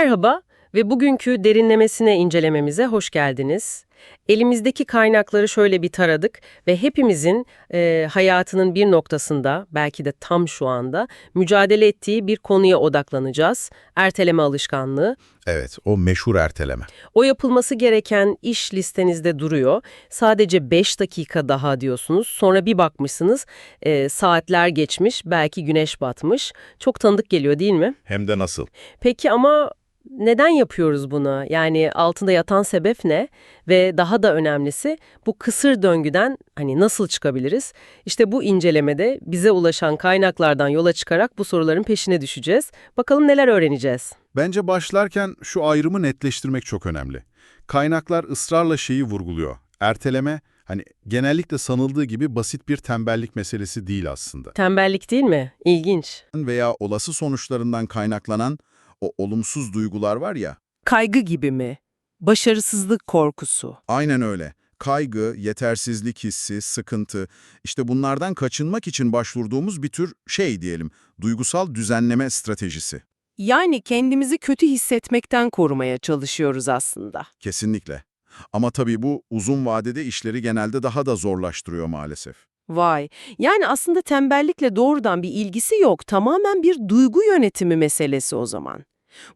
Merhaba ve bugünkü derinlemesine incelememize hoş geldiniz. Elimizdeki kaynakları şöyle bir taradık ve hepimizin e, hayatının bir noktasında, belki de tam şu anda, mücadele ettiği bir konuya odaklanacağız. Erteleme alışkanlığı. Evet, o meşhur erteleme. O yapılması gereken iş listenizde duruyor. Sadece 5 dakika daha diyorsunuz. Sonra bir bakmışsınız e, saatler geçmiş, belki güneş batmış. Çok tanıdık geliyor değil mi? Hem de nasıl? Peki ama neden yapıyoruz bunu? Yani altında yatan sebep ne? Ve daha da önemlisi bu kısır döngüden hani nasıl çıkabiliriz? İşte bu incelemede bize ulaşan kaynaklardan yola çıkarak bu soruların peşine düşeceğiz. Bakalım neler öğreneceğiz? Bence başlarken şu ayrımı netleştirmek çok önemli. Kaynaklar ısrarla şeyi vurguluyor. Erteleme, hani genellikle sanıldığı gibi basit bir tembellik meselesi değil aslında. Tembellik değil mi? İlginç. Veya olası sonuçlarından kaynaklanan o olumsuz duygular var ya, Kaygı gibi mi? Başarısızlık korkusu. aynen öyle. Kaygı, yetersizlik hissi, sıkıntı, işte bunlardan kaçınmak için başvurduğumuz bir tür şey diyelim, duygusal düzenleme stratejisi. Yani kendimizi kötü hissetmekten korumaya çalışıyoruz aslında. Kesinlikle. Ama tabii bu uzun vadede işleri genelde daha da zorlaştırıyor maalesef. Vay. Yani aslında tembellikle doğrudan bir ilgisi yok. Tamamen bir duygu yönetimi meselesi o zaman.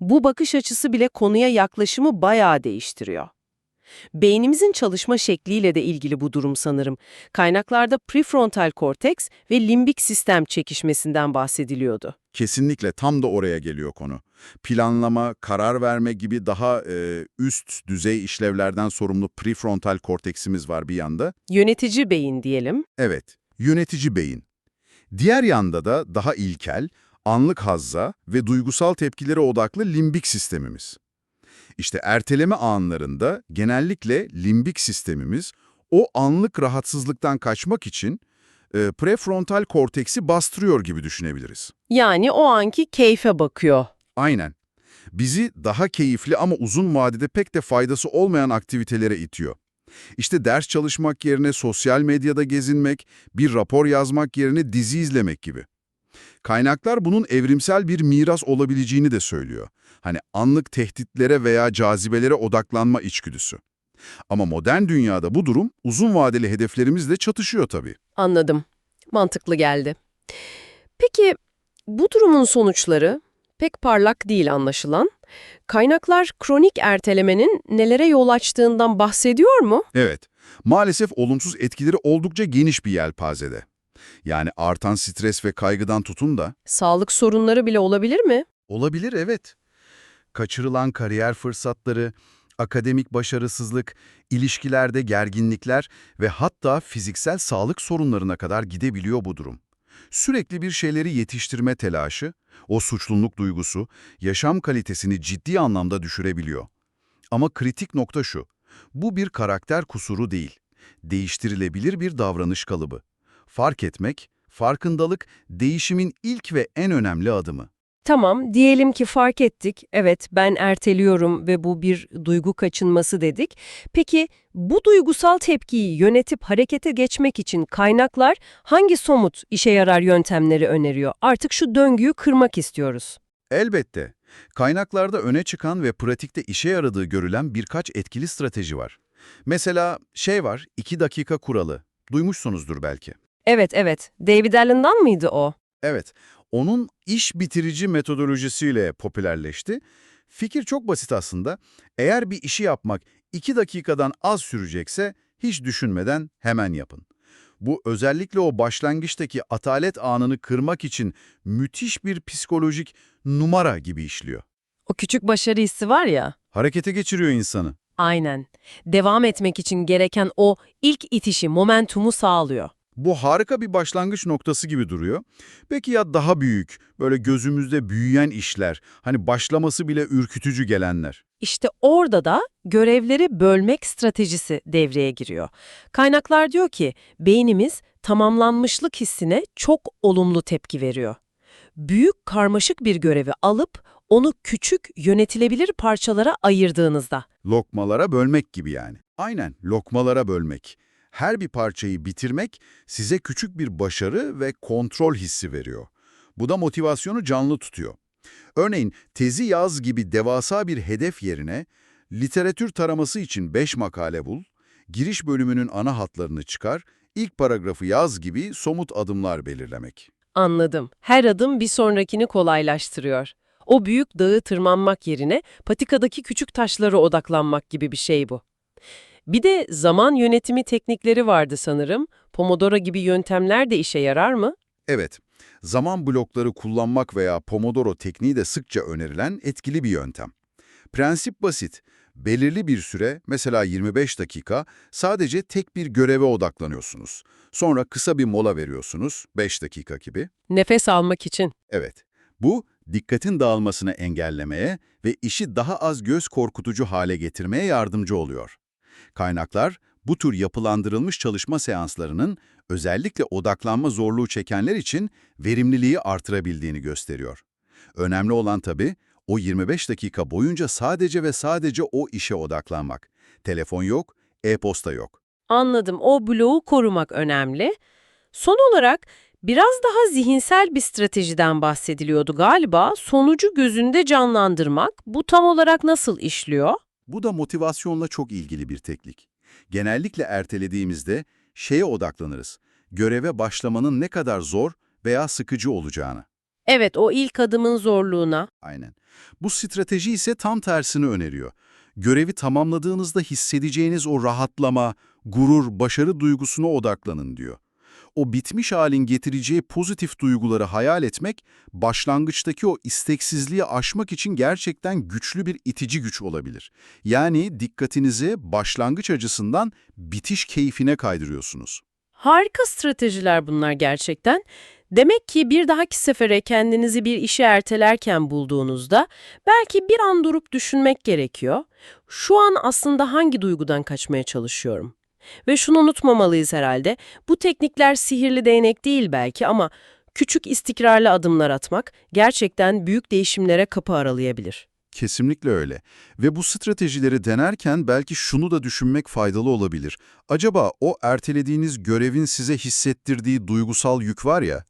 Bu bakış açısı bile konuya yaklaşımı bayağı değiştiriyor. Beynimizin çalışma şekliyle de ilgili bu durum sanırım. Kaynaklarda prefrontal korteks ve limbik sistem çekişmesinden bahsediliyordu. Kesinlikle tam da oraya geliyor konu. Planlama, karar verme gibi daha e, üst düzey işlevlerden sorumlu prefrontal korteksimiz var bir yanda. Yönetici beyin diyelim. Evet, yönetici beyin. Diğer yanda da daha ilkel, anlık hazza ve duygusal tepkilere odaklı limbik sistemimiz. İşte erteleme anlarında genellikle limbik sistemimiz o anlık rahatsızlıktan kaçmak için e, prefrontal korteksi bastırıyor gibi düşünebiliriz. Yani o anki keyfe bakıyor. Aynen. Bizi daha keyifli ama uzun vadede pek de faydası olmayan aktivitelere itiyor. İşte ders çalışmak yerine sosyal medyada gezinmek, bir rapor yazmak yerine dizi izlemek gibi. Kaynaklar bunun evrimsel bir miras olabileceğini de söylüyor. Hani anlık tehditlere veya cazibelere odaklanma içgüdüsü. Ama modern dünyada bu durum uzun vadeli hedeflerimizle çatışıyor tabii. Anladım. Mantıklı geldi. Peki bu durumun sonuçları pek parlak değil anlaşılan. Kaynaklar kronik ertelemenin nelere yol açtığından bahsediyor mu? Evet, maalesef olumsuz etkileri oldukça geniş bir yelpazede. Yani artan stres ve kaygıdan tutun da Sağlık sorunları bile olabilir mi? Olabilir evet. Kaçırılan kariyer fırsatları, akademik başarısızlık, ilişkilerde gerginlikler ve hatta fiziksel sağlık sorunlarına kadar gidebiliyor bu durum. Sürekli bir şeyleri yetiştirme telaşı, o suçluluk duygusu, yaşam kalitesini ciddi anlamda düşürebiliyor. Ama kritik nokta şu, bu bir karakter kusuru değil, değiştirilebilir bir davranış kalıbı. Fark etmek, farkındalık, değişimin ilk ve en önemli adımı. Tamam, diyelim ki fark ettik. Evet, ben erteliyorum ve bu bir duygu kaçınması dedik. Peki bu duygusal tepkiyi yönetip harekete geçmek için kaynaklar hangi somut işe yarar yöntemleri öneriyor? Artık şu döngüyü kırmak istiyoruz. Elbette. Kaynaklarda öne çıkan ve pratikte işe yaradığı görülen birkaç etkili strateji var. Mesela şey var, 2 dakika kuralı. Duymuşsunuzdur belki. Evet, evet. David Allen'dan mıydı o? Evet, onun iş bitirici metodolojisiyle popülerleşti. Fikir çok basit aslında. Eğer bir işi yapmak 2 dakikadan az sürecekse hiç düşünmeden hemen yapın. Bu özellikle o başlangıçtaki atalet anını kırmak için müthiş bir psikolojik numara gibi işliyor. O küçük başarı hissi var ya. Harekete geçiriyor insanı. Aynen. Devam etmek için gereken o ilk itişi, momentumu sağlıyor. Bu harika bir başlangıç noktası gibi duruyor. Peki ya daha büyük, böyle gözümüzde büyüyen işler, hani başlaması bile ürkütücü gelenler? İşte orada da görevleri bölmek stratejisi devreye giriyor. Kaynaklar diyor ki beynimiz tamamlanmışlık hissine çok olumlu tepki veriyor. Büyük karmaşık bir görevi alıp onu küçük yönetilebilir parçalara ayırdığınızda. Lokmalara bölmek gibi yani. Aynen, lokmalara bölmek. Her bir parçayı bitirmek size küçük bir başarı ve kontrol hissi veriyor. Bu da motivasyonu canlı tutuyor. Örneğin tezi yaz gibi devasa bir hedef yerine literatür taraması için 5 makale bul, giriş bölümünün ana hatlarını çıkar, ilk paragrafı yaz gibi somut adımlar belirlemek. Anladım. Her adım bir sonrakini kolaylaştırıyor. O büyük dağı tırmanmak yerine patikadaki küçük taşlara odaklanmak gibi bir şey bu. Bir de zaman yönetimi teknikleri vardı sanırım. Pomodoro gibi yöntemler de işe yarar mı? Evet, zaman blokları kullanmak veya Pomodoro tekniği de sıkça önerilen etkili bir yöntem. Prensip basit. Belirli bir süre, mesela 25 dakika, sadece tek bir göreve odaklanıyorsunuz. Sonra kısa bir mola veriyorsunuz, 5 dakika gibi. Nefes almak için. Evet, bu dikkatin dağılmasını engellemeye ve işi daha az göz korkutucu hale getirmeye yardımcı oluyor. Kaynaklar, bu tür yapılandırılmış çalışma seanslarının özellikle odaklanma zorluğu çekenler için verimliliği artırabildiğini gösteriyor. Önemli olan tabii, o 25 dakika boyunca sadece ve sadece o işe odaklanmak. Telefon yok, e-posta yok. Anladım. O bloğu korumak önemli. Son olarak biraz daha zihinsel bir stratejiden bahsediliyordu galiba. Sonucu gözünde canlandırmak. Bu tam olarak nasıl işliyor? Bu da motivasyonla çok ilgili bir teknik. Genellikle ertelediğimizde şeye odaklanırız. Göreve başlamanın ne kadar zor veya sıkıcı olacağını. Evet, o ilk adımın zorluğuna. Aynen. Bu strateji ise tam tersini öneriyor. Görevi tamamladığınızda hissedeceğiniz o rahatlama, gurur, başarı duygusuna odaklanın diyor. O bitmiş halin getireceği pozitif duyguları hayal etmek, başlangıçtaki o isteksizliği aşmak için gerçekten güçlü bir itici güç olabilir. Yani dikkatinizi başlangıç acısından bitiş keyfine kaydırıyorsunuz. Harika stratejiler bunlar gerçekten. Demek ki bir dahaki sefere kendinizi bir işi ertelerken bulduğunuzda belki bir an durup düşünmek gerekiyor. Şu an aslında hangi duygudan kaçmaya çalışıyorum? Ve şunu unutmamalıyız herhalde. Bu teknikler sihirli değnek değil belki ama küçük istikrarlı adımlar atmak gerçekten büyük değişimlere kapı aralayabilir. Kesinlikle öyle. Ve bu stratejileri denerken belki şunu da düşünmek faydalı olabilir. Acaba o ertelediğiniz görevin size hissettirdiği duygusal yük var ya,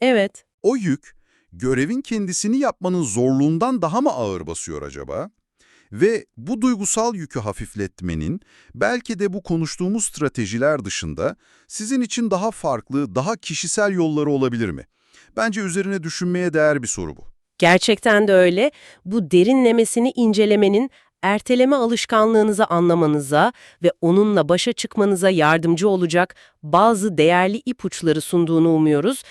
Evet. o yük görevin kendisini yapmanın zorluğundan daha mı ağır basıyor acaba? Ve bu duygusal yükü hafifletmenin belki de bu konuştuğumuz stratejiler dışında sizin için daha farklı, daha kişisel yolları olabilir mi? Bence üzerine düşünmeye değer bir soru bu. Gerçekten de öyle. Bu derinlemesini incelemenin erteleme alışkanlığınızı anlamanıza ve onunla başa çıkmanıza yardımcı olacak bazı değerli ipuçları sunduğunu umuyoruz.